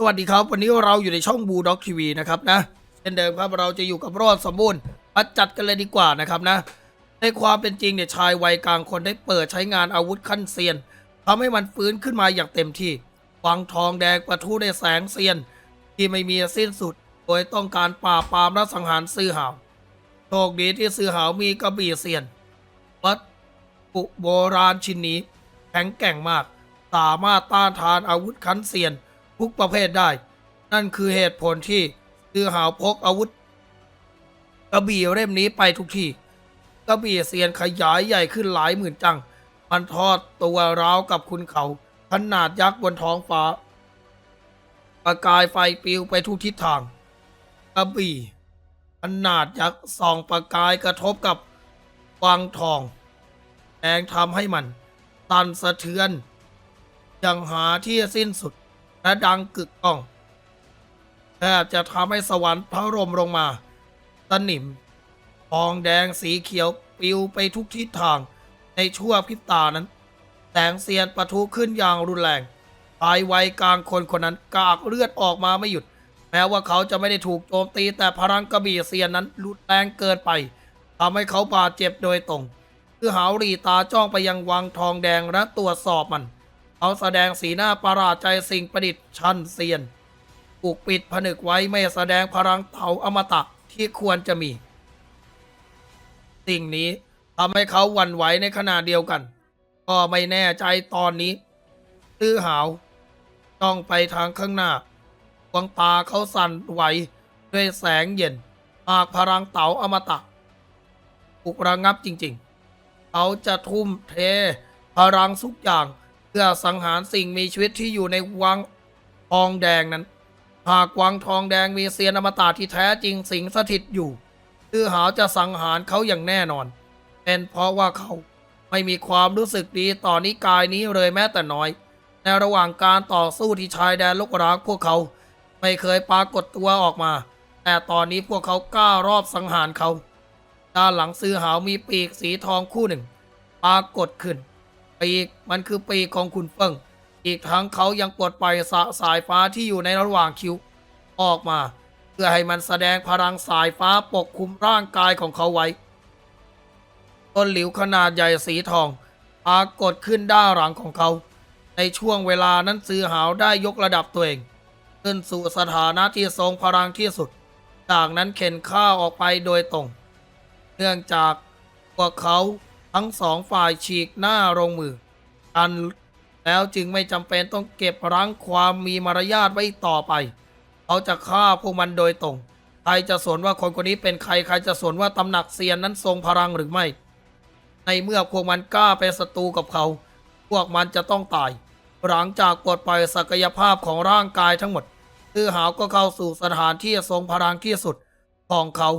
สวัสดีครับ วันนี้เราอยู่ในช่องบูด็อกทีวีนะครับนะเช่นเดิมครับเราจะอยู่กับรอดสมบูรณ์มาจัดกันเลยดีกว่านะครับนะ ในความเป็นจริงเนี่ยชายวัยกลางคนได้เปิดใช้งานอาวุธขั้นเซียนทำให้มันฟื้นขึ้นมาอย่างเต็มที่วังทองแดงประทุด้วยแสงเซียน ที่ไม่มีสิ้นสุด โดยต้องการปราบปรามและสังหารซื่อหาวโชคดีที่ซื่อหาวมีกระบี่เซียนวัตถุโบราณชิ้นนี้แข็งแกร่งมาก สามารถต้านทานอาวุธขั้นเซียน ทุกประเภทได้ นั่นคือเหตุผลที่ซื้อหาวพกอาวุธ กระบี่เล่มนี้ไปทุกที่ กระบี่เซียนขยายใหญ่ขึ้นหลายหมื่นจัง มันทอดตัวร้าวกับคุณเขาขนาดยักษ์บนท้องฟ้า ประกายไฟปลิวไปทุกทิศทาง กระบี่ขนาดยักษ์ส่องประกายกระทบกับวังทองแรงทำให้มันตันสะเทือน ยังหาที่สิ้นสุด และดังกึกก้องแทบจะทำให้สวรรค์พระรมลงมาสนิมทองแดงสีเขียวปลิวไปทุกทิศทางในชั่วพริบตานั้น แสงเสียนประทุขึ้นอย่างรุนแรงชายวัยกลางคนคนนั้นกากเลือดออกมาไม่หยุด แม้ว่าเขาจะไม่ได้ถูกโจมตีแต่พลังกระบี่เซียนนั้นรุนแรงเกินไปทำให้เขาบาดเจ็บโดยตรง คือหาวรีตาจ้องไปยังวังทองแดงและตรวจสอบมัน เขาแสดงสีหน้าประหลาดใจสิ่งประดิษฐ์ชั้นเซียนปกปิดผนึกไว้ไม่แสดงพลังเถาอมตะที่ควรจะมี สิ่งนี้ทำให้เขาหวั่นไหวในขณะเดียวกัน ก็ไม่แน่ใจตอนนี้ตื้อหาวต้องไปทางข้างหน้าดวงตาเขาสั่นไหวด้วยแสงเย็นหากพลังเต๋าอมตะปุกระงับจริง ๆ เขาจะทุ่มเทพลังทุกอย่าง เพื่อสังหารสิ่งมีชีวิตที่อยู่ในวังทองแดงนั้น หากวังทองแดงมีเซียนอมตะที่แท้จริงสิงสถิตอยู่ตื้อหาวจะสังหารเขาอย่างแน่นอน เป็นเพราะว่าเขาไม่มีความรู้สึกดีต่อนิกายนี้เลยแม้แต่น้อย ในระหว่างการต่อสู้ที่ชายแดนลูกรักพวกเขาไม่เคยปรากฏตัวออกมา แต่ตอนนี้พวกเขากล้ารอบสังหารเขา ด้านหลังซื้อหาวมีปีกสีทองคู่หนึ่ง ปรากฏขึ้น ปีกมันคือปีกของคุณเฟิงอีกทั้งเขายังปลดปล่อยสสายฟ้าที่อยู่ในระหว่างคิ้ว ออกมา เพื่อให้มันแสดงพลังสายฟ้าปกคลุมร่างกายของเขาไว้ ต้นหลิวขนาดใหญ่สีทองปรากฏขึ้นด้านหลังของเขา ในช่วงเวลานั้นซื้อหาวได้ยกระดับตัวเอง ขึ้นสู่สถานะที่ทรงพลังที่สุด จากนั้นเข็นข้าวออกไปโดยตรง เนื่องจากพวกเขา ทั้งสองฝ่ายฉีกหน้าลงมือกันแล้วจึงไม่จำเป็นต้องเก็บรั้งความมีมารยาทไว้ต่อไป เขาจะฆ่าพวกมันโดยตรง ใครจะสนว่าคนคนนี้เป็นใครใครจะสนว่าตำหนักเซียนนั้นทรงพลังหรือไม่ ในเมื่อพวกมันกล้าเป็นศัตรูกับเขา พวกมันจะต้องตาย หลังจากปลดปล่อยศักยภาพของร่างกายทั้งหมดคือหาวก็เข้าสู่สถานที่ทรงพลังที่สุดของเขา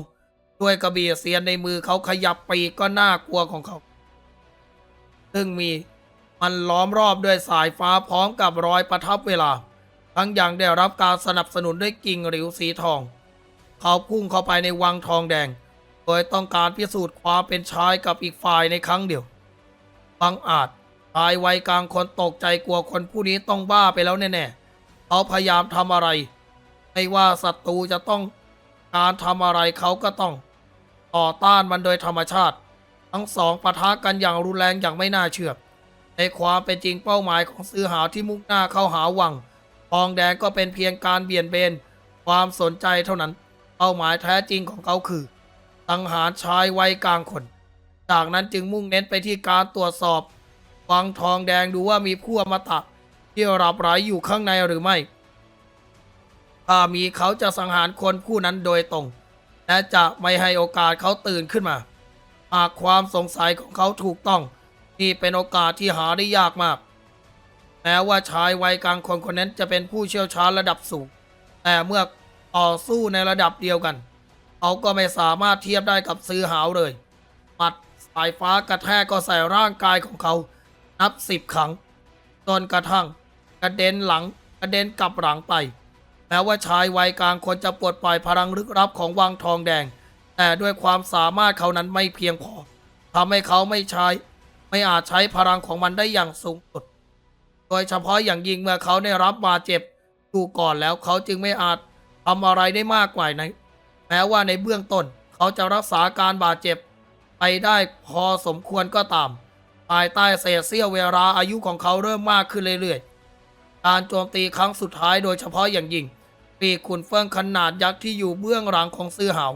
ด้วยกระบี่เสียนในมือเขาขยับปีกก็น่ากลัวของเขา ซึ่งมีมันล้อมรอบด้วยสายฟ้าพร้อมกับรอยประทับเวลา ทั้งยังได้รับการสนับสนุนด้วยกิ่งหลิวสีทอง เขาพุ่งเข้าไปในวังทองแดง โดยต้องการพิสูจน์ความเป็นชายกับอีกฝ่ายในครั้งเดียวบังอาจชายวัยกลางคนตกใจกลัวคนผู้นี้ต้องบ้าไปแล้วแน่ๆ เขาพยายามทำอะไร ไม่ว่าศัตรูจะต้องการทำอะไรเขาก็ต้อง ต่อต้านมันโดยธรรมชาติ ทั้งสองปะทะกันอย่างรุนแรงอย่างไม่น่าเชื่อ ในความเป็นจริงเป้าหมายของซื้อหาที่มุ่งหน้าเข้าหาวัง ทองแดงก็เป็นเพียงการเบี่ยนเบน ความสนใจเท่านั้น เป้าหมายแท้จริงของเขาคือสังหารชายวัยกลางคน จากนั้นจึงมุ่งเน้นไปที่การตรวจสอบ วังทองแดงดูว่ามีผู้อมตะที่รับไหลอยู่ข้างในหรือไม่ ถ้ามีเขาจะสังหารคนผู้นั้นโดยตรง และจะไม่ให้โอกาสเขาตื่นขึ้นมา หากความสงสัยของเขาถูกต้องนี่เป็นโอกาสที่หาได้ยากมาก แม้ว่าชายวัยกลางคนคนนั้นจะเป็นผู้เชี่ยวชาญระดับสูง แต่เมื่อต่อสู้ในระดับเดียวกัน เขาก็ไม่สามารถเทียบได้กับซื้อหาวเลยหมัดสายฟ้ากระแทกก็ใส่ร่างกายของเขานับสิบครั้งจนกระทั่งกระเด็นหลังกระเด็นกลับหลังไป แม้ว่าชายวัยกลางคนจะปลดปล่อยพลังลึกลับของวังทองแดง แต่ด้วยความสามารถเขานั้นไม่เพียงพอทำให้เขาไม่ใช้ ไม่อาจใช้พลังของมันได้อย่างสูงสุด โดยเฉพาะอย่างยิ่งเมื่อเขาได้รับบาดเจ็บดูก่อนแล้วเขาจึงไม่อาจทำอะไรได้มากกว่าในแม้ว่าในเบื้องต้นเขาจะรักษาการบาดเจ็บ ไปได้พอสมควรก็ตาม ภายใต้เศษเสี้ยวเวลาอายุของเขาเริ่มมากขึ้นเรื่อยๆ การโจมตีครั้งสุดท้ายโดยเฉพาะอย่างยิ่ง ปีกขุนเฟิงขนาดยักษ์ที่อยู่เบื้องหลังของซื้อหาว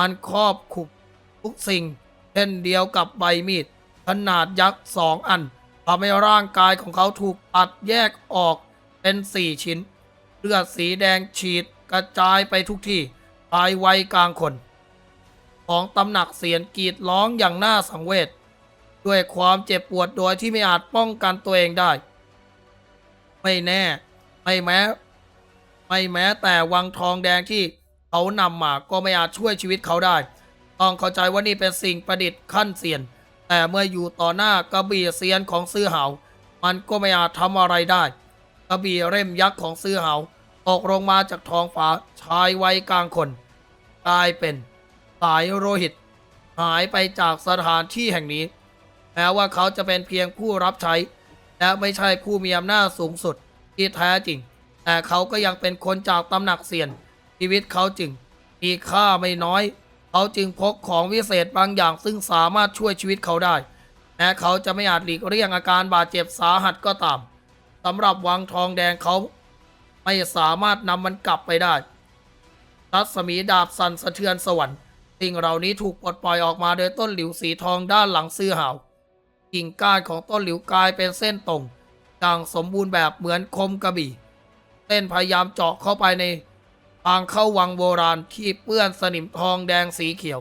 มันครอบคลุมทุกสิ่ง เช่นเดียวกับใบมีด ขนาดยักษ์สองอันทำให้ร่างกายของเขาถูกตัดแยกออกเป็นสี่ชิ้น เลือดสีแดงฉีดกระจายไปทุกที่ภายไวกลางคน ของตำหนักเสียนกรีดร้องอย่างน่าสังเวชด้วยความเจ็บปวดโดยที่ไม่อาจป้องกันตัวเองได้ ไม่แน่ ไม่แม้ ไม่แม้แต่วังทองแดงที่ เขานำมาก็ไม่อาจช่วยชีวิตเขาได้ ต้องเข้าใจว่านี่เป็นสิ่งประดิษฐ์ขั้นเซียน แต่เมื่ออยู่ต่อหน้ากระบี่เซียนของซื้อเหา มันก็ไม่อาจทำอะไรได้ กระบี่เร่มยักษ์ของซื้อเหาตกลงมาจากท้องฟ้าชายวัยกลางคน กลายเป็นสายโลหิต หายไปจากสถานที่แห่งนี้แม้ว่าเขาจะเป็นเพียงผู้รับใช้ และไม่ใช่ผู้มีอำนาจสูงสุดที่แท้จริง แต่เขาก็ยังเป็นคนจากตำหนักเซียน ชีวิตเขาจึง มีค่าไม่น้อย เขาจึงพกของวิเศษบางอย่างซึ่งสามารถช่วยชีวิตเขาได้แม้เขาจะไม่อาจหลีกเลี่ยงอาการบาดเจ็บสาหัสก็ตามสำหรับวังทองแดงเขาไม่สามารถนำมันกลับไปได้รัศมีดาบสั่นสะเทือนสวรรค์สิ่งเหล่านี้ถูกปลดปล่อยออกมาโดยต้นหลิวสีทองด้านหลังซื้อหาวกิ่งก้านของต้นหลิวกลายเป็นเส้นตรงอย่างสมบูรณ์แบบเหมือนคมกระบี่ เส้นพยายามเจาะเข้าไปใน ทางเข้าวังโบราณที่เปื้อนสนิมทองแดงสีเขียว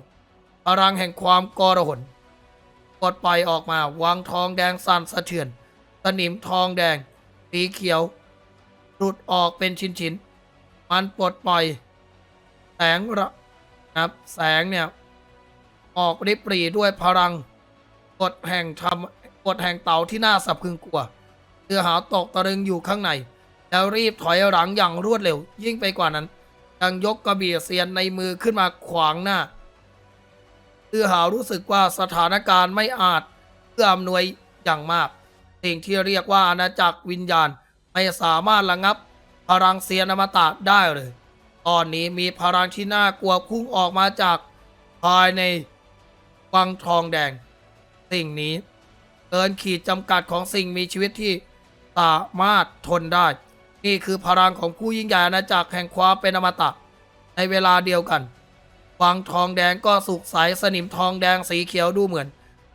พลังแห่งความกรหนปลดปล่อยออกมาวังทองแดงสั่นสะเทือน สนิมทองแดง สีเขียวหลุดออกเป็นชิ้นๆมันปลดปล่อย แสงระนะครับแสงเนี่ย ออกริบรีด้วยพลังกดแห่งทำกดแห่งเต่าที่น่าสับพึงกลัวเสือหาตกตะลึงอยู่ข้างใน แล้วรีบถอยหลังอย่างรวดเร็วยิ่งไปกว่านั้น ยังยกกระบี่เซียนในมือขึ้นมาขวางหน้าเสือหาวรู้สึกว่าสถานการณ์ไม่อาจเอื้ออำนวยอย่างมาก สิ่งที่เรียกว่าอาณาจักรวิญญาณไม่สามารถระงับ พลังเซียนอมตะได้เลย ตอนนี้มีพลังที่น่ากลัวพุ่งออกมาจากภายในวังทองแดง สิ่งนี้เกินขีดจำกัดของสิ่งมีชีวิตที่สามารถทนได้ นี่คือพลังของผู้ยิ่งใหญ่อาณาจักรแห่งความเป็นอมตะ ในเวลาเดียวกันวังทองแดงก็สุกใสสนิมทองแดงสีเขียวดูเหมือน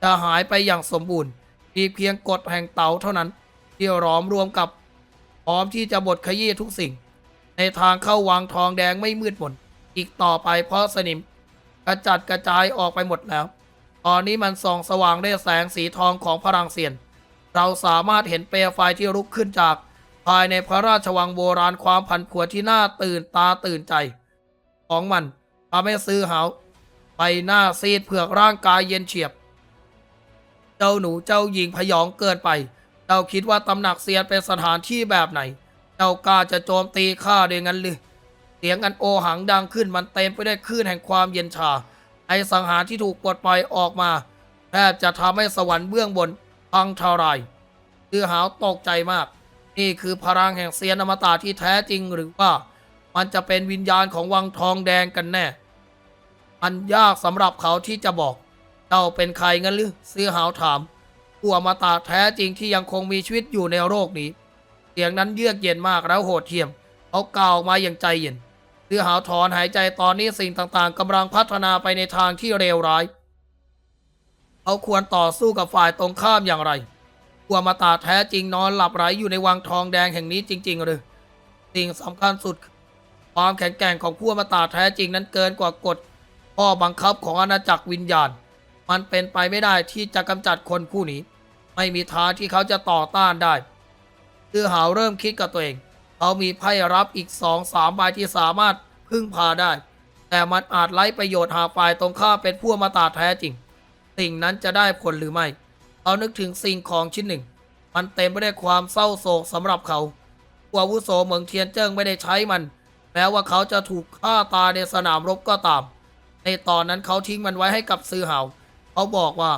จะหายไปอย่างสมบูรณ์มีเพียงกฎแห่งเต๋าเท่านั้น ที่หลอมรวมกับพร้อมที่จะบดขยี้ทุกสิ่ง ในทางเข้าวังทองแดงไม่มืดมนอีกต่อไปเพราะสนิมกระจัดกระจายออกไปหมดแล้ว ตอนนี้มันส่องสว่างด้วยแสงสีทองของพลังเสียน เราสามารถเห็นเปลวไฟที่ลุกขึ้นจาก ภายในพระราชวังโบราณความผันผวนที่น่าตื่นตาตื่นใจ ของมันทำให้ซื้อหาวใบหน้าซีดเผือกร่างกายเย็นเฉียบ เจ้าหนูเจ้าหญิงพยองเกินไป เจ้าคิดว่าตำหนักเซียนเป็นสถานที่แบบไหน เจ้ากล้าจะโจมตีข้าด้งั้นหรือเสียงอันโอหังดังขึ้นมันเต็มไปด้วยคลื่นแห่งความเย็นชา ไอสังหารที่ถูกปลดปล่อยออกมาแทบจะทำให้สวรรค์เบื้องบนพังทลาย คือหาวตกใจมาก นี่คือพลังแห่งเซียนอมตะที่แท้จริงหรือว่า มันจะเป็นวิญญาณของวังทองแดงกันแน่มันยากสำหรับเขาที่จะบอก เจ้าเป็นใครงั้นหรือเสื้อหาวถามผู้อมตะแท้จริงที่ยังคงมีชีวิตอยู่ในโลกนี้ เสียงนั้นเยือกเย็นมากแล้วโหดเหี้ยม เขากล่าวออกมาอย่างใจเย็นเสื้อหาวถอนหายใจตอนนี้สิ่งต่างๆกำลังพัฒนาไปในทางที่เลวร้ายเขาควรต่อสู้กับฝ่ายตรงข้ามอย่างไร ผู้อมตะแท้จริงนอนหลับไหลอยู่ในวังทองแดงแห่งนี้จริง ๆ หรือ สิ่งสำคัญสุด ความแข็งแกร่งของผู้อมตะแท้จริงนั้นเกินกว่ากฎข้อบังคับของอาณาจักรวิญญาณ มันเป็นไปไม่ได้ที่จะกำจัดคนผู้นี้ ไม่มีทางที่เขาจะต่อต้านได้คือหาวเริ่มคิดกับตัวเอง เขามีไพ่รับอีกสองสามใบที่สามารถพึ่งพาได้ แต่มันอาจไร้ประโยชน์หากฝ่ายตรงข้ามเป็นผู้มาตาแท้จริง สิ่งนั้นจะได้ผลหรือไม่ เขานึกถึงสิ่งของชิ้นหนึ่ง มันเต็มไปด้วยความเศร้าโศกสำหรับเขาผู้อาวุโสเหมืองเทียนเจิ้งไม่ได้ใช้มัน แม้ว่าเขาจะถูกฆ่าตายในสนามรบก็ตาม ในตอนนั้นเขาทิ้งมันไว้ให้กับซื้อหาเขาบอกว่า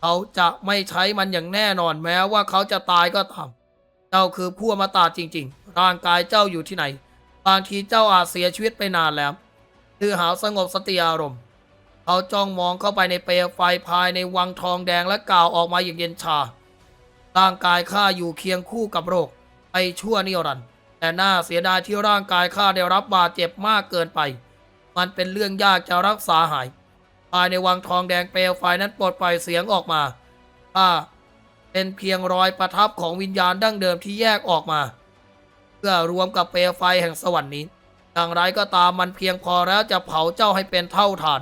เขาจะไม่ใช้มันอย่างแน่นอน แม้ว่าเขาจะตายก็ตาม เจ้าคือผู้อมตะจริง ๆ ร่างกายเจ้าอยู่ที่ไหน บางทีเจ้าอาจเสียชีวิตไปนานแล้วคือเหาสงบสติอารมณ์ เขาจ้องมองเข้าไปในเปลวไฟภายในวังทองแดงและกล่าวออกมาอย่างเย็นชา ร่างกายข้าอยู่เคียงคู่กับโรคไปชั่วนิรันดร์แต่น่าเสียดายที่ร่างกายข้าได้รับบาดเจ็บมากเกินไป มันเป็นเรื่องยากจะรักษาหาย ภายในวังทองแดงเปลวไฟนั้นปลดปล่อยเสียงออกมาข้าเป็นเพียงรอยประทับของวิญญาณดั้งเดิมที่แยกออกมา เพื่อรวมกับเปลวไฟแห่งสวรรค์นี้อย่างไรก็ตามมันเพียงพอแล้วจะเผาเจ้าให้เป็นเท่าทาน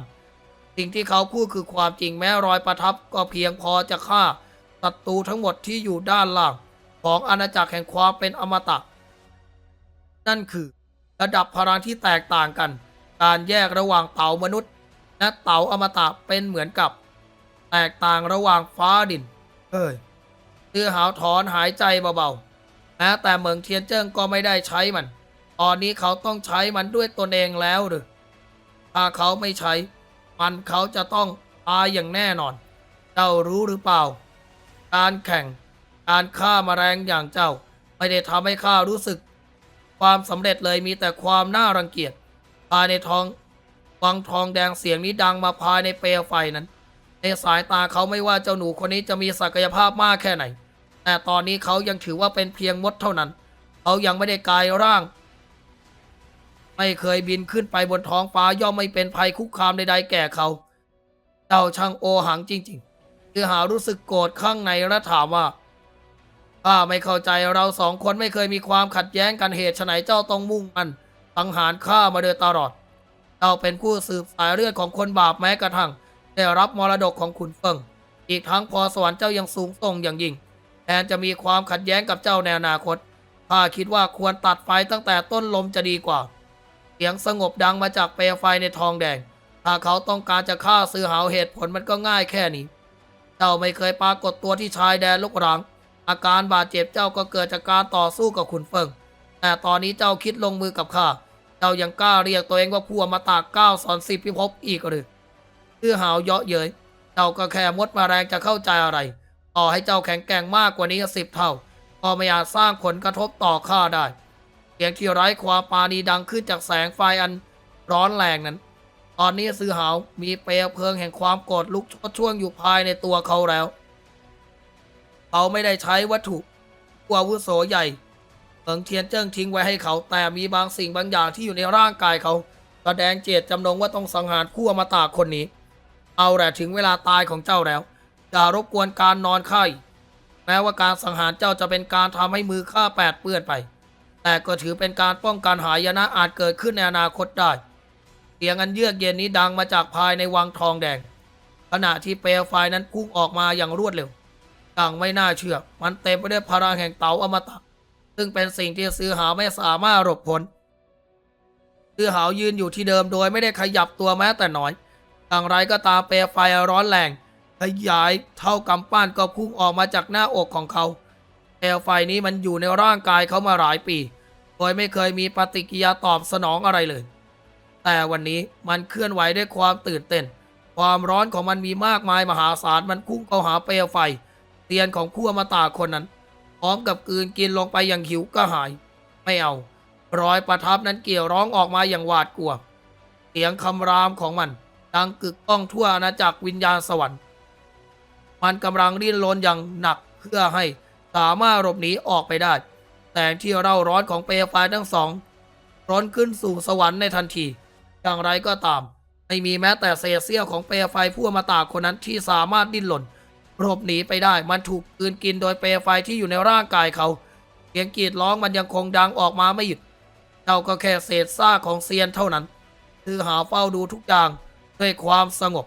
สิ่งที่เขาพูดคือความจริงแม้รอยประทับก็เพียงพอจะฆ่าศัตรูทั้งหมดที่อยู่ด้านล่าง ของอาณาจักรแห่งความเป็นอมตะ นั่นคือระดับพลังที่แตกต่างกัน การแยกระหว่างเต่ามนุษย์ และเต่าอมตะเป็นเหมือนกับ แตกต่างระหว่างฟ้าดินเอ้ยเตือหาวถอนหายใจเบาๆแม้แต่เหมืองเทียนเจิ้งก็ไม่ได้ใช้มัน ตอนนี้เขาต้องใช้มันด้วยตนเองแล้วหรือถ้าเขาไม่ใช้ มันเขาจะต้องตายอย่างแน่นอน เจ้ารู้หรือเปล่า การแข่ง การฆ่ามาแรงอย่างเจ้า ไม่ได้ทำให้ข้ารู้สึก ความสำเร็จเลยมีแต่ความน่ารังเกียจ ภายในทองวังทองแดงเสียงนี้ดังมาภายในเปลวไฟนั้น ในสายตาเขาไม่ว่าเจ้าหนูคนนี้จะมีศักยภาพมากแค่ไหน แต่ตอนนี้เขายังถือว่าเป็นเพียงมดเท่านั้น เขายังไม่ได้กลายร่าง ไม่เคยบินขึ้นไปบนท้องฟ้าย่อมไม่เป็นภัยคุกคามใดๆแก่เขาเจ้าช่างโอหังจริงๆคือหารู้สึกโกรธข้างในและถามว่าข้าไม่เข้าใจเราสองคนไม่เคยมีความขัดแย้งกันเหตุไฉนเจ้าต้องมุ่งมันสังหารข้ามาโดยตลอด เจ้าเป็นผู้สืบสายเลือดของคนบาปแม้กระทั่ง ได้รับมรดกของขุนเฟิงอีกทั้งพอสวรรค์เจ้ายังสูงส่งอย่างยิ่งแทนจะมีความขัดแย้งกับเจ้าในอนาคตข้าคิดว่าควรตัดไฟตั้งแต่ต้นลมจะดีกว่า สียงสงบดังมาจากเปลวไฟในทองแดง ถ้าเขาต้องการจะฆ่าซื้อหาวเหตุผลมันก็ง่ายแค่นี้ เจ้าไม่เคยปรากฏตัวที่ชายแดนลุกรัง อาการบาดเจ็บเจ้าก็เกิดจากการต่อสู้กับขุนเฟิง แต่ตอนนี้เจ้าคิดลงมือกับข้า เจ้ายังกล้าเรียกตัวเองว่าผู้มาตากก้าวสอนสิบพิภพอีกหรือซื้อหาวเยาะเย้ย เจ้าก็แค่มดมาแรงจะเข้าใจอะไร ต่อให้เจ้าแข็งแกร่งมากกว่านี้สิบเท่า ก็ไม่อาจสร้างผลกระทบต่อข้าได้ สียงที่ไร้ความปราณีดังขึ้นจากแสงไฟอันร้อนแรงนั้น ตอนนี้ซื้อหาวมีเปลวเพลิงแห่งความโกรธลุกชนช่วงอยู่ภายในตัวเขาแล้ว เขาไม่ได้ใช้วัตถุกวาวุโสใหญ่เอิงเทียนเจิ้งทิ้งไว้ให้เขา แต่มีบางสิ่งบางอย่างที่อยู่ในร่างกายเขาแสดงเจตจำนงว่าต้องสังหารคู่อมตะคนนี้ เอาแต่ถึงเวลาตายของเจ้าแล้วอย่ารบกวนการนอนไข้แม้ว่าการสังหารเจ้าจะเป็นการทำให้มือข้าแปดเปื้อนไป แต่ก็ถือเป็นการป้องกันหายนะอาจเกิดขึ้นในอนาคตได้ เสียงอันเยือกเย็นนี้ดังมาจากภายในวังทองแดง ขณะที่เปลวไฟนั้นพุ่งออกมาอย่างรวดเร็วดังไม่น่าเชื่อ มันเต็มไปด้วยพลังแห่งเต๋าอมตะ ซึ่งเป็นสิ่งที่ซื้อหาไม่สามารถหลบพ้นซื้อหายืนอยู่ที่เดิมโดยไม่ได้ขยับตัวแม้แต่น้อยอย่างไรก็ตามเปลวไฟร้อนแรงขยายเท่ากำปั้นก็พุ่งออกมาจากหน้าอกของเขา เปลวไฟนี้มันอยู่ในร่างกายเขามาหลายปี โดยไม่เคยมีปฏิกิริยาตอบสนองอะไรเลย แต่วันนี้มันเคลื่อนไหวด้วยความตื่นเต้น ความร้อนของมันมีมากมายมหาศาลมันพุ่งเข้าหาเปลวไฟเตียนของคู่อมตะคนนั้น พร้อมกับกืนกินลงไปอย่างหิวกระหาย ไม่เอา รอยประทับนั้นเกี่ยวร้องออกมาอย่างหวาดกลัว เสียงคำรามของมันดังกึกก้องทั่วอาณาจักรวิญญาณสวรรค์ มันกำลังดิ้นรนอย่างหนักเพื่อให้ สามารถหลบหนีออกไปได้ แต่ที่เร่าร้อนของเปลวไฟทั้งสอง ร้อนขึ้นสู่สวรรค์ในทันที อย่างไรก็ตาม ไม่มีแม้แต่เศษเสี้ยวของเปลวไฟผู้มาตาคนนั้นที่สามารถดิ้นหล่นหลบหนีไปได้ มันถูกกืนกินโดยเปลวไฟที่อยู่ในร่างกายเขาเสียงกรีดร้องมันยังคงดังออกมาไม่หยุดเจ้าก็แค่เศษซากของเซียนเท่านั้น คือหาเฝ้าดูทุกอย่างด้วยความสงบ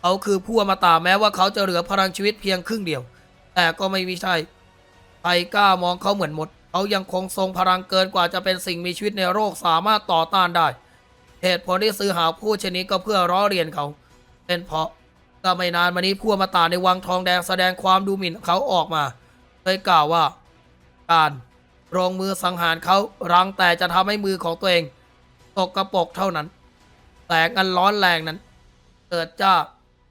เขาคือผู้อมตะแม้ว่าเขาจะเหลือพลังชีวิตเพียงครึ่งเดียว แต่ก็ไม่มีใช่ใครกล้ามองเขาเหมือนหมด เขายังคงทรงพลังเกินกว่าจะเป็นสิ่งมีชีวิตในโลกสามารถต่อต้านได้ เหตุผลที่ซื้อหาผู้ชนิดก็เพื่อล้อเลียนเขา เป็นเพราะก็ไม่นานมานี้ผู้อมตะในวังทองแดงแสดงความดูหมิ่นเขาออกมาโดยกล่าวว่า การลงมือสังหารเขารังแต่จะทำให้มือของตัวเอง ตกกระปรกเท่านั้นแสงอันร้อนแรงนั้น เกิดจ้า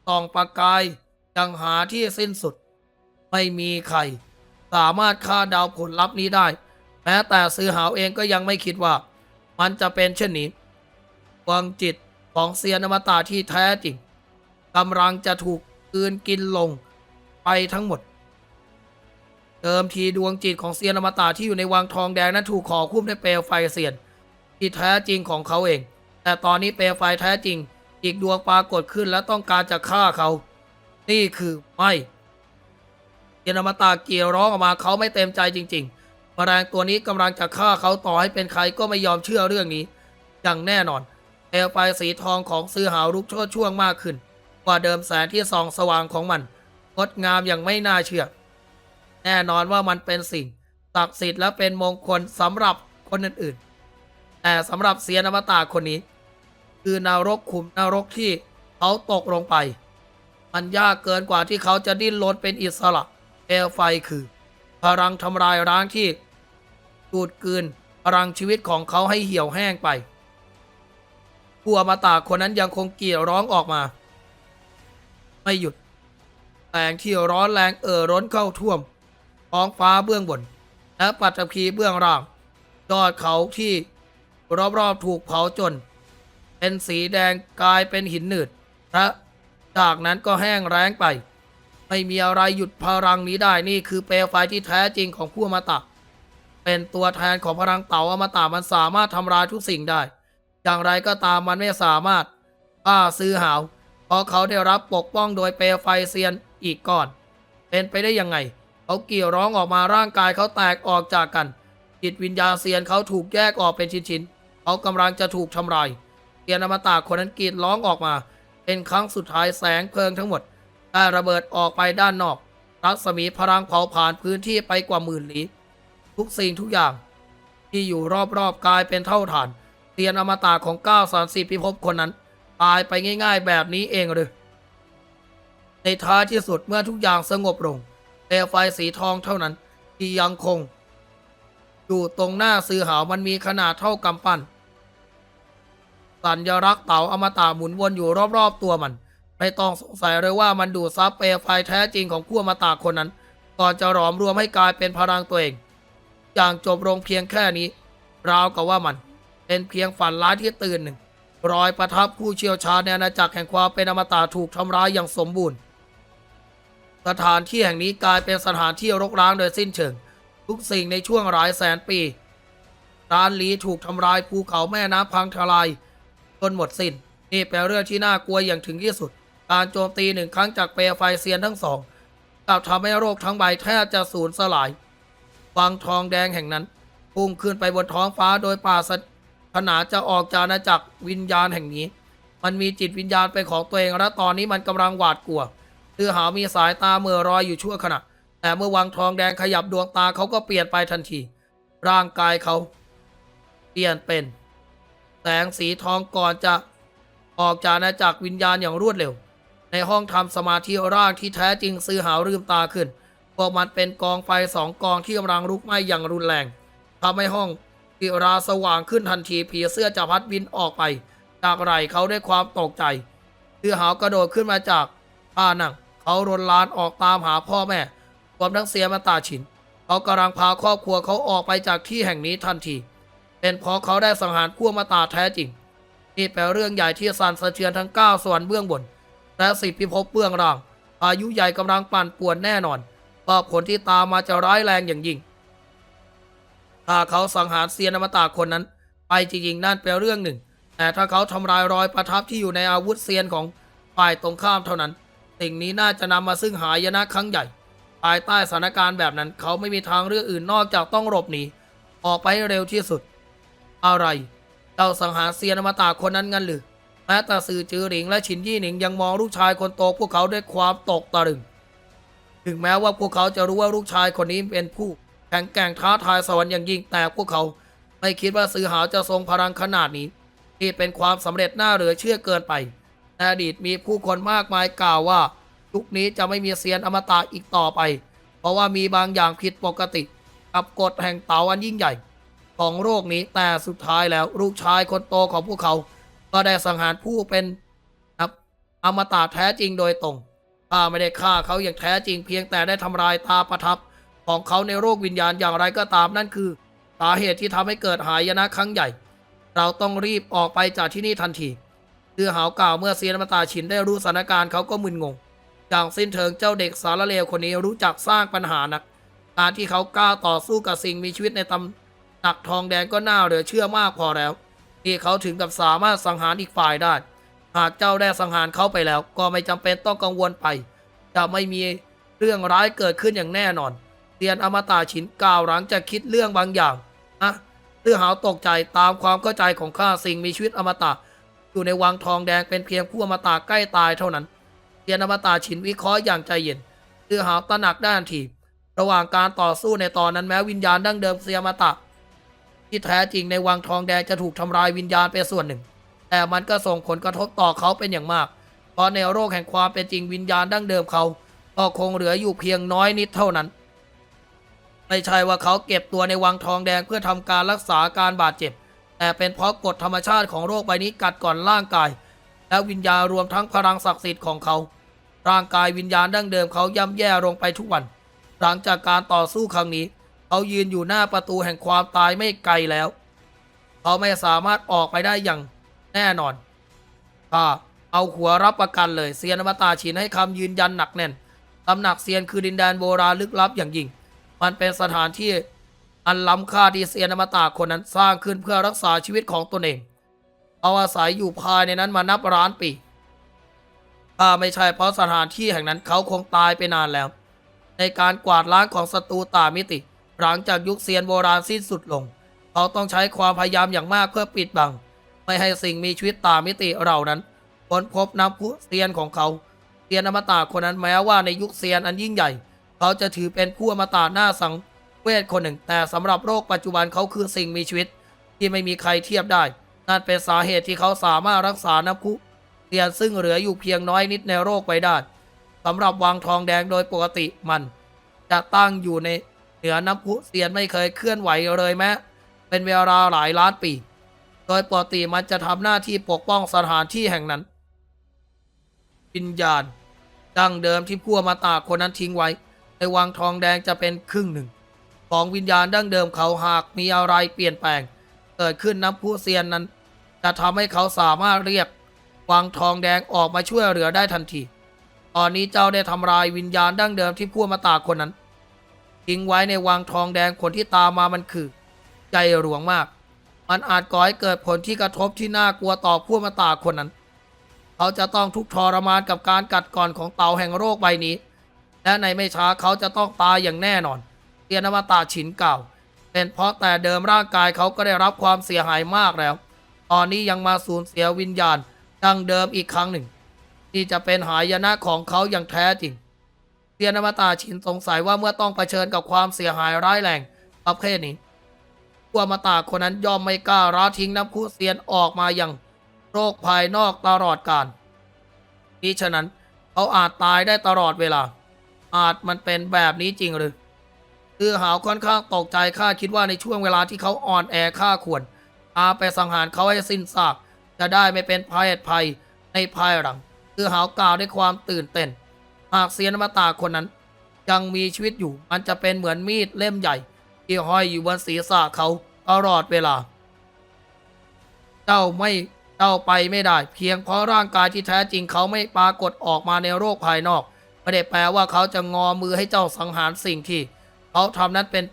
ส่องประกายยังหาที่สิ้นสุด ไม่มีใคร สามารถคาดเดาผลลัพธ์นี้ได้ แม้แต่ซื้อหาวเองก็ยังไม่คิดว่า มันจะเป็นเช่นนี้ดวงจิตของเซียนอมตะที่แท้จริงกำลังจะถูกกลืนกินลงไปทั้งหมด เดิมทีดวงจิตของเซียนอมตะที่อยู่ในวังทองแดงนั้นถูกขอคุ้มด้วยเปลวไฟเซียน ที่แท้จริงของเขาเอง แต่ตอนนี้เปลวไฟแท้จริง อีกดวงปรากฏขึ้นและต้องการจะฆ่าเขา นี่คือไม่ เยนอมตะเกียร้องออกมาเขาไม่เต็มใจจริงๆแมลงตัวนี้กำลังจะฆ่าเขาต่อให้เป็นใครก็ไม่ยอมเชื่อเรื่องนี้ อย่างแน่นอนเปลวไฟสีทองของซื้อหาวลุกโชดช่วงมากขึ้น กว่าเดิมแสงที่ส่องสว่างของมันงดงามอย่างไม่น่าเชื่อ แน่นอนว่ามันเป็นสิ่งศักดิ์สิทธิ์และเป็นมงคลสำหรับคนอื่นๆ แต่สำหรับเซียนอมตะคนนี้ คือนรกขุมนรกที่เขาตกลงไป มันยากเกินกว่าที่เขาจะดิ้นรนเป็นอิสระเลวไฟคือ พลังทำลายร้างที่ดูดกลืนพลังชีวิตของเขาให้เหี่ยวแห้งไป ผู้อมตะคนนั้นยังคงเกรีดร้องออกมา ไม่หยุดแสงที่ร้อนแรงเอ่อร้นเข้าท่วมท้องฟ้าเบื้องบน และปัตภีเบื้องล่างยอดเขาที่รอบๆถูกเผาจน เป็นสีแดงกลายเป็นหินหนืดและจากนั้นก็แห้งแล้งไป ไม่มีอะไรหยุดพลังนี้ได้นี่คือเปลวไฟที่แท้จริงของผู้อมตะ เป็นตัวแทนของพลังเต่าอมตะมันสามารถทำลายทุกสิ่งได้ อย่างไรก็ตามมันไม่สามารถฆ่าซื้อหาวเพราะเขาได้รับปกป้องโดยเปลวไฟเซียนอีกก่อน เป็นไปได้ยังไง เขาเกี่ยวร้องออกมาร่างกายเขาแตกออกจากกันจิตวิญญาณเซียนเขาถูกแยกออกเป็นชิ้นๆเขากำลังจะถูกทำลายเซียนอมตะคนนั้นกรีดร้องออกมา เป็นครั้งสุดท้ายแสงเพลิงทั้งหมด ได้ระเบิดออกไปด้านนอก รัศมีพลังเผาผ่านพื้นที่ไปกว่าหมื่นลี้ทุกสิ่งทุกอย่าง ที่อยู่รอบๆกลายเป็นเท่าฐานเซียนอมตะของก้าวสามสิบพิภพคนนั้น ตายไปง่ายๆแบบนี้เองหรือในท้ายที่สุดเมื่อทุกอย่างสงบลงเปลวไฟสีทองเท่านั้น ที่ยังคง อยู่ตรงหน้าซื้อหาวมันมีขนาดเท่ากำปั้นสัญลักษณ์เต่าอมตะหมุนวนอยู่รอบๆตัวมัน ไม่ต้องสงสัยเลยว่ามันดูดซับเปลวไฟแท้จริงของผู้อมาตะคนนั้น ก่อนจะหลอมรวมให้กลายเป็นพลังตัวเอง อย่างจบลงเพียงแค่นี้ ราวกับว่ามันเป็นเพียงฝันร้ายที่ตื่นหนึ่ง รอยประทับผู้เชี่ยวชาญในอาณาจักรแห่งความเป็นอมตะถูกทำร้ายอย่างสมบูรณ์ สถานที่แห่งนี้กลายเป็นสถานที่รกร้างโดยสิ้นเชิง ทุกสิ่งในช่วงหลายแสนปี ร้านลีถูกทำลายภูเขาแม่น้ำพังทลายจนหมดสิน้น นี่เป็นเรื่องที่น่ากลัวอย่างถึงที่สุด การโจมตีหนึ่งครั้งจากเปลวไฟเซียนทั้งสองกลับทำให้โรคทั้งใบแทบจะสูญสลายวังทองแดงแห่งนั้นพุ่งขึ้นไปบนท้องฟ้าโดยป่าสะขนาจะออกจากอาณาจักรวิญญาณแห่งนี้ มันมีจิตวิญญาณเป็นของตัวเองและตอนนี้มันกำลังหวาดกลัวคือหามีสายตาเมื่อรอยอยู่ชั่วขณะ แต่เมื่อวังทองแดงขยับดวงตาเขาก็เปลี่ยนไปทันที ร่างกายเขา เปลี่ยนเป็น แสงสีทองก่อนจะออกจากอาณาจักรวิญญาณอย่างรวดเร็ว ในห้องทำสมาธิร่างที่แท้จริงซื้อหาวลืมตาขึ้น พวกมันเป็นกองไฟสองกองที่กำลังลุกไหม้อย่างรุนแรงทำให้ห้องที่ราสว่างขึ้นทันทีผีเสื้อจะพัดบินออกไป จากไหล่เขาด้วยความตกใจซื้อหาวกระโดดขึ้นมาจากผ้านั่ง เขารนลานออกตามหาพ่อแม่รวมทั้งเสียมาตาฉิน เขากำลังพาครอบครัวเขาออกไปจากที่แห่งนี้ทันที เป็นเพราะเขาได้สังหารขั้วมาตาแท้จริงนี่เป็นเรื่องใหญ่ที่สั่นสะเทือนทั้งเก้าสวรรค์เบื้องบน และสิบพิภพเบื้องล่าง อายุใหญ่กำลังปั่นป่วนแน่นอนว่าผลที่ตามมาจะร้ายแรงอย่างยิ่ง ถ้าเขาสังหารเซียนอมตะคนนั้น ไปจริงๆนั่นเป็นเรื่องหนึ่ง แต่ถ้าเขาทำลายรอยประทับที่อยู่ในอาวุธเซียนของฝ่ายตรงข้ามเท่านั้น สิ่งนี้น่าจะนำมาซึ่งหายนะครั้งใหญ่ ภายใต้สถานการณ์แบบนั้น เขาไม่มีทางเลือกอื่นนอกจากต้องหลบหนีออกไปให้เร็วที่สุด อะไรเจ้าสังหารเซียนอมตะคนนั้นงั้นหรือ แม้แต่สื่อจือหลิงและฉินยี่หนิงยังมองลูกชายคนโตพวกเขาด้วยความตกตะลึง ถึงแม้ว่าพวกเขาจะรู้ว่าลูกชายคนนี้เป็นผู้แข็งแกร่งท้าทายสวรรค์อย่างยิ่งแต่พวกเขาไม่คิดว่าสื่อหาวจะทรงพลังขนาดนี้ที่เป็นความสำเร็จน่าเหลือเชื่อเกินไปในอดีตมีผู้คนมากมายกล่าวว่ายุคนี้จะไม่มีเซียนอมตะอีกต่อไป เพราะว่ามีบางอย่างผิดปกติ กับกฎแห่งเต๋าอันยิ่งใหญ่ ของโรคนี้แต่สุดท้ายแล้วลูกชายคนโตของพวกเขา ก็ได้สังหารผู้เป็นครับอมตะแท้จริงโดยตรงข้าไม่ได้ฆ่าเขาอย่างแท้จริง เพียงแต่ได้ทำลายตาประทับของเขาในโรควิญญาณอย่างไรก็ตามนั่นคือสาเหตุที่ทำให้เกิดหายนะครั้งใหญ่ เราต้องรีบออกไปจากที่นี่ทันทีคือหาวกล่าวเมื่อเซียนอมตะฉินได้รู้สถานการณ์เขาก็มึนงง อย่างสิ้นเชิงเจ้าเด็กสารเลวคนนี้รู้จักสร้างปัญหานัก การที่เขากล้าต่อสู้กับสิ่งมีชีวิตในตำหนักทองแดงก็น่าเหลือเชื่อมากพอแล้ว ที่เขาถึงกับสามารถสังหารอีกฝ่ายได้ หากเจ้าได้สังหารเขาไปแล้ว ก็ไม่จำเป็นต้องกังวลไป จะไม่มีเรื่องร้ายเกิดขึ้นอย่างแน่นอนเซียนอมตะฉินกล่าวหลังจากคิดเรื่องบางอย่างอะเรื่องหาวตกใจตามความเข้าใจของข้าสิ่งมีชีวิตอมตะ อยู่ในวังทองแดงเป็นเพียงผู้อมตะใกล้ตายเท่านั้นเซียนอมตะฉินวิเคราะห์อย่างใจเย็นเรื่องหาวตระหนักด้านทีระหว่างการต่อสู้ในตอนนั้นแม้วิญญาณดั้งเดิมเซียอมตะ ที่แท้จริงในวังทองแดงจะถูกทำลายวิญญาณเป็นส่วนหนึ่ง แต่มันก็ส่งผลกระทบต่อเขาเป็นอย่างมาก เพราะในโรคแห่งความเป็นจริงวิญญาณดั้งเดิมเขาก็คงเหลืออยู่เพียงน้อยนิดเท่านั้น ไม่ใช่ว่าเขาเก็บตัวในวังทองแดงเพื่อทำการรักษาการบาดเจ็บ แต่เป็นเพราะกฎธรรมชาติของโรคใบนี้กัดก่อนร่างกาย และวิญญาณรวมทั้งพลังศักดิ์สิทธิ์ของเขา ร่างกายวิญญาณดั้งเดิมเขาย่ำแย่ลงไปทุกวัน หลังจากการต่อสู้ครั้งนี้ เขายืนอยู่หน้าประตูแห่งความตายไม่ไกลแล้ว เขาไม่สามารถออกไปได้อย่างแน่นอนข้าเอาหัวรับประกันเลยเซียนอมตาชินให้คำยืนยันหนักแน่นตำหนักเซียนคือดินแดนโบราณลึกลับอย่างยิ่ง มันเป็นสถานที่อันล้ำค่าที่เซียนอมตะคนนั้นสร้างขึ้นเพื่อรักษาชีวิตของตนเอง เอาอาศัยอยู่ภายในนั้นมานับล้านปีถ้าไม่ใช่เพราะสถานที่แห่งนั้นเขาคงตายไปนานแล้ว ในการกวาดล้างของศัตรูตามิติ หลังจากยุคเซียนโบราณสิ้นสุดลง เขาต้องใช้ความพยายามอย่างมากเพื่อปิดบัง ไม่ให้สิ่งมีชีวิตตามิติเหล่านั้นค้นพบน้ำพุเซียนของเขาเซียนอมตะคนนั้นแม้ว่าในยุคเซียนอันยิ่งใหญ่ เขาจะถือเป็นผู้อมตะหน้าสังเวชคนหนึ่ง แต่สำหรับโรคปัจจุบันเขาคือสิ่งมีชีวิต ที่ไม่มีใครเทียบได้ นั่นเป็นสาเหตุที่เขาสามารถรักษาน้ำพุเซียนซึ่งเหลืออยู่เพียงน้อยนิดในโรคไว้ได้สำหรับวังทองแดงโดยปกติมัน จะตั้งอยู่ใน เหนือน้ำพุเซียนไม่เคยเคลื่อนไหวเลยแม้เป็นเวลาหลายล้านปี โดยปกติมันจะทำหน้าที่ปกป้องสถานที่แห่งนั้น วิญญาณ ดั้งเดิมที่ผู้มาตาคนนั้นทิ้งไว้ ในวังทองแดงจะเป็นครึ่งหนึ่ง ของวิญญาณดั้งเดิมเขาหากมีอะไรเปลี่ยนแปลง เกิดขึ้นน้ำพุเซียนนั้น จะทำให้เขาสามารถเรียกวังทองแดงออกมาช่วยเหลือได้ทันที ตอนนี้เจ้าได้ทำลายวิญญาณดั้งเดิมที่ผู้อมาตาคนนั้น ทิ้งไว้ในวังทองแดงผลที่ตามมามันคือ ใจหลวงมาก มันอาจก่อให้เกิดผลที่กระทบที่น่ากลัวต่อผู้มาตาคนนั้น เขาจะต้องทุกข์ทรมานกับการกัดก่อนของเต่าแห่งโรคใบนี้ และในไม่ช้าเขาจะต้องตายอย่างแน่นอนเตียนอมตาฉินเก่า เป็นเพราะแต่เดิมร่างกายเขาก็ได้รับความเสียหายมากแล้ว ตอนนี้ยังมาสูญเสียวิญญาณดังเดิมอีกครั้งหนึ่ง ที่จะเป็นหายนะของเขาอย่างแท้จริง เตียนอมตาฉินสงสัยว่าเมื่อต้องเผชิญกับความเสียหายร้ายแรงประเภทนี้ผู้อมตะคนนั้นยอมไม่กล้าละทิ้งน้ำพุเซียนออกมาอย่างโรคภายนอกตลอดกาลมิฉะนั้นเขาอาจตายได้ตลอดเวลา อาจมันเป็นแบบนี้จริงหรือคือหาวค่อนข้างตกใจข้าคิดว่าในช่วงเวลาที่เขาอ่อนแอข้าควรอาไปสังหารเขาให้สิ้นซาก จะได้ไม่เป็นภัยภัยในภายหลัง คือหาวกล่าวด้วยความตื่นเต้น หากเซียนอมตะคนนั้น ยังมีชีวิตอยู่ มันจะเป็นเหมือนมีดเล่มใหญ่ที่ห้อยอยู่บนศีรษะเขาตลอดเวลา เจ้าไม่เจ้าไปไม่ได้ เพียงเพราะร่างกายที่แท้จริงเขาไม่ปรากฏออกมาในโรคภายนอกไม่ได้แปลว่าเขาจะงอมือให้เจ้าสังหารสิ่งที่ เขาทำนั้นเป็น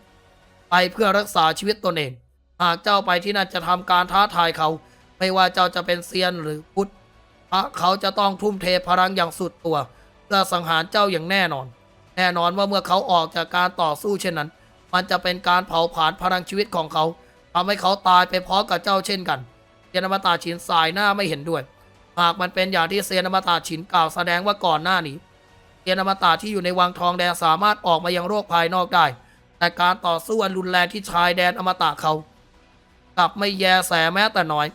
ไปเพื่อรักษาชีวิตตนเอง หากเจ้าไปที่นั่นจะทำการท้าทายเขา ไม่ว่าเจ้าจะเป็นเซียนหรือพุทธพระเขาจะต้องทุ่มเทพลังอย่างสุดตัว เพื่อสังหารเจ้าอย่างแน่นอน แน่นอนว่าเมื่อเขาออกจากการต่อสู้เช่นนั้น มันจะเป็นการเผาผลาญพลังชีวิตของเขาทำให้เขาตายไปพร้อมกับเจ้าเช่นกันเซียนอมตาฉินสายหน้าไม่เห็นด้วย หากมันเป็นอย่างที่เซียนอมตาฉินกล่าวแสดงว่าก่อนหน้านี้เซียนอมตาที่อยู่ในวังทองแดงสามารถออกมายังโรคภายนอกได้ แต่การต่อสู้อันรุนแรงที่ชายแดนอมตะเขา กลับไม่แยแสแม้แต่น้อย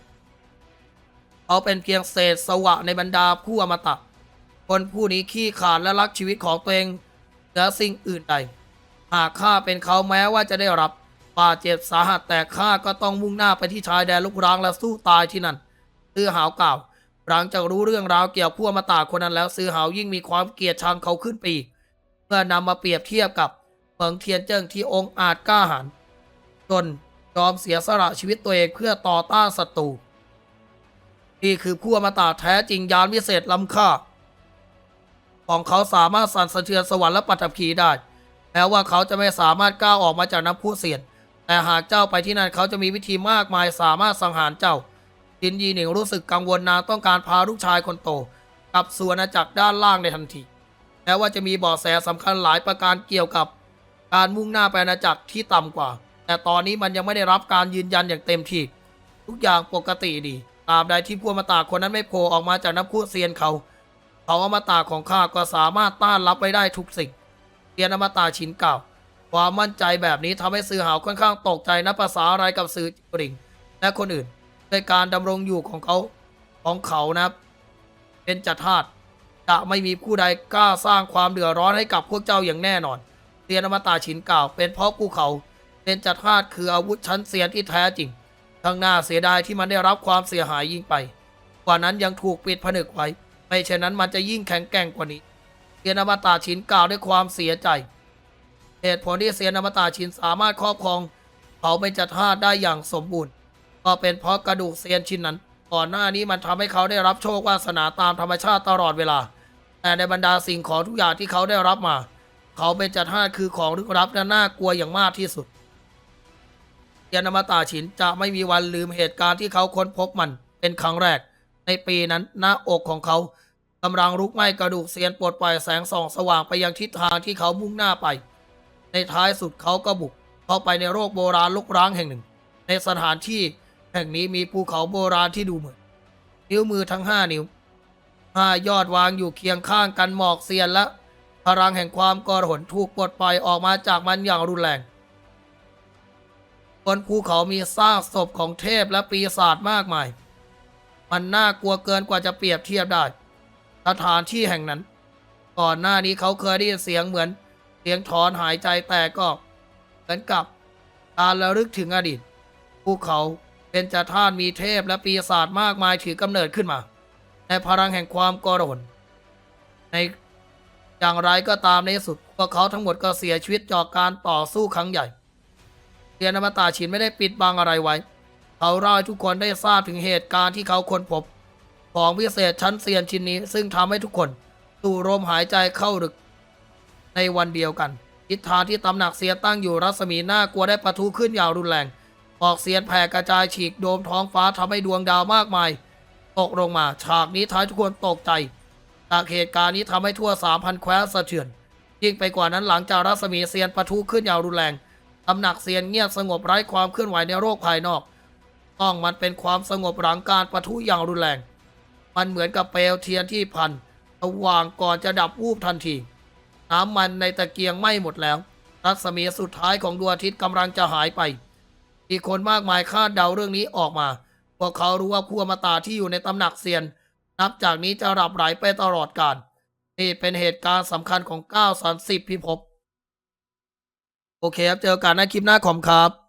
เขาเป็นเพียงเศษสวะในบรรดาผู้อมตะ คนผู้นี้ขี้ขาดและรักชีวิตของตัวเองเหนือสิ่งอื่นใด หากข้าเป็นเขาแม้ว่าจะได้รับบาดเจ็บสาหัสแต่ข้าก็ต้องมุ่งหน้าไปที่ชายแดนลุกร้างและสู้ตายที่นั่นซื้อหาวกล่าว หลังจากรู้เรื่องราวเกี่ยวผู้อมตะคนนั้นแล้วซื้อหาวยิ่งมีความเกลียดชังเขาขึ้นปีเมื่อนำมาเปรียบเทียบกับเหมืองเทียนเจิ้งที่องค์อาจกล้าหาญจนยอมเสียสละชีวิตตัวเองเพื่อต่อต้านศัตรูนี่คือผู้อมตะแท้จริงยานวิเศษล้ำค่า ของเขาสามารถสั่นสะเทือนสวรรค์และปัตตภีได้แม้ว่าเขาจะไม่สามารถก้าวออกมาจากน้ำพุเสียนแต่หากเจ้าไปที่นั่นเขาจะมีวิธีมากมายสามารถสังหารเจ้าจินยีหนิงรู้สึกกังวลนางต้องการพาลูกชายคนโตกลับสู่อาณาจักรด้านล่างในทันทีแม้ว่าจะมีเบาะแสสำคัญหลายประการเกี่ยวกับ การมุ่งหน้าไปอาณาจักรที่ต่ำกว่า แต่ตอนนี้มันยังไม่ได้รับการยืนยันอย่างเต็มที่ ทุกอย่างปกติดีตราบใดที่ผู้อมตะคนนั้นไม่โผล่ออกมาจากน้ำพุเซียนเขา เขาอมตะของข้าก็สามารถต้านรับไปได้ทุกสิ่งเซียนอมตะชิ้นเก่า ความมั่นใจแบบนี้ทำให้สื่อหาวค่อนข้างตกใจนะภาษาอะไรกับสื่อจริงและคนอื่นในการดำรงอยู่ของเขาของเขานะครับ เป็นจัตธาตุจะไม่มีผู้ใดกล้าสร้างความเดือดร้อนให้กับพวกเจ้าอย่างแน่นอนเซียนอมตะฉินเก่าเป็นเพราะภูเขา เป็นจัตธาตุคืออาวุธชั้นเซียนที่แท้จริงข้างหน้าเสียดายที่มันได้รับความเสียหายยิ่งไป กว่านั้นยังถูกปิดผนึกไว้ ไม่เช่นนั้นมันจะยิ่งแข็งแกร่งกว่านี้เซียนอมตะฉินกล่าวด้วยความเสียใจ เหตุผลที่เซียนอมตะฉินสามารถครอบครองเขาเป็นจัตธาได้อย่างสมบูรณ์ ก็เป็นเพราะกระดูกเซียนชิ้นนั้น ก่อนหน้านี้มันทำให้เขาได้รับโชควาสนาตามธรรมชาติตลอดเวลา แต่ในบรรดาสิ่งของทุกอย่างที่เขาได้รับมา เขาเป็นจัตธาคือของลึกลับและน่ากลัวอย่างมากที่สุดเซียนอมตะฉินจะไม่มีวันลืมเหตุการณ์ที่เขาค้นพบมันเป็นครั้งแรก ในปีนั้นหน้าอกของเขากำลังลุกไหม้กระดูกเซียนปลดปล่อยแสงส่องสว่างไปยังทิศทางที่เขามุ่งหน้าไป ในท้ายสุดเขาก็บุกเข้าไปในโรคโบราณลุกร้างแห่งหนึ่ง ในสถานที่แห่งนี้มีภูเขาโบราณที่ดูเหมือนนิ้วมือทั้งห้านิ้วห้ายอดวางอยู่เคียงข้างกันหมอกเซียนและพลังแห่งความกรหนถูกปลดปล่อยออกมาจากมันอย่างรุนแรงบนภูเขามีซากศพของเทพและปีศาจมากมาย มันน่ากลัวเกินกว่าจะเปรียบเทียบได้สถานที่แห่งนั้น ก่อนหน้านี้เขาเคยได้ยินเสียงเหมือน เสียงถอนหายใจแต่ก็เหมือนกับการระลึกถึงอดีตภูเขาเป็นจัตธาตุมีเทพและปีศาจมากมายถือกำเนิดขึ้นมา ในพลังแห่งความกรนในอย่างไรก็ตามในที่สุดพวกเขาทั้งหมดก็เสียชีวิตจากการต่อสู้ครั้งใหญ่เทียนอมตาชินไม่ได้ปิดบังอะไรไว้ เขาเล่าให้ทุกคนได้ทราบถึงเหตุการณ์ที่เขาค้นพบ ของพิเศษชั้นเซียนชิ้นนี้ ซึ่งทำให้ทุกคนสูดลมหายใจเข้าลึกในวันเดียวกัน ทิศทางที่ตำหนักเซียนตั้งอยู่รัศมีน่ากลัวได้ปะทุขึ้นอย่างรุนแรงออกเสียนแผ่กระจายฉีกโดมท้องฟ้าทำให้ดวงดาวมากมาย ตกลงมาฉากนี้ท้ายทุกคนตกใจ จากเหตุการณ์นี้ทำให้ทั่วสามพันแคว้นสะเทือนยิ่งไปกว่านั้นหลังจากรัศมีเซียนปะทุขึ้นอย่างรุนแรงตำหนักเซียนเงียบสงบไร้ความเคลื่อนไหวในโรคภายนอก ต้องมันเป็นความสงบหลังการประทุอย่างรุนแรง มันเหมือนกับเปลวเทียนที่พันสว่างก่อนจะดับวูบทันที น้ำมันในตะเกียงไหม้หมดแล้ว รัศมีสุดท้ายของดวงอาทิตย์กำลังจะหายไป อีกคนมากมายคาดเดาเรื่องนี้ออกมา พวกเขารู้ว่าผู้อมตะที่อยู่ในตำหนักเซียน นับจากนี้จะหลับไหลไปตลอดกาลนี่เป็นเหตุการณ์สำคัญของ9 3 0พิภพ โอเคครับ เจอกันในคลิปหน้าขอมครับ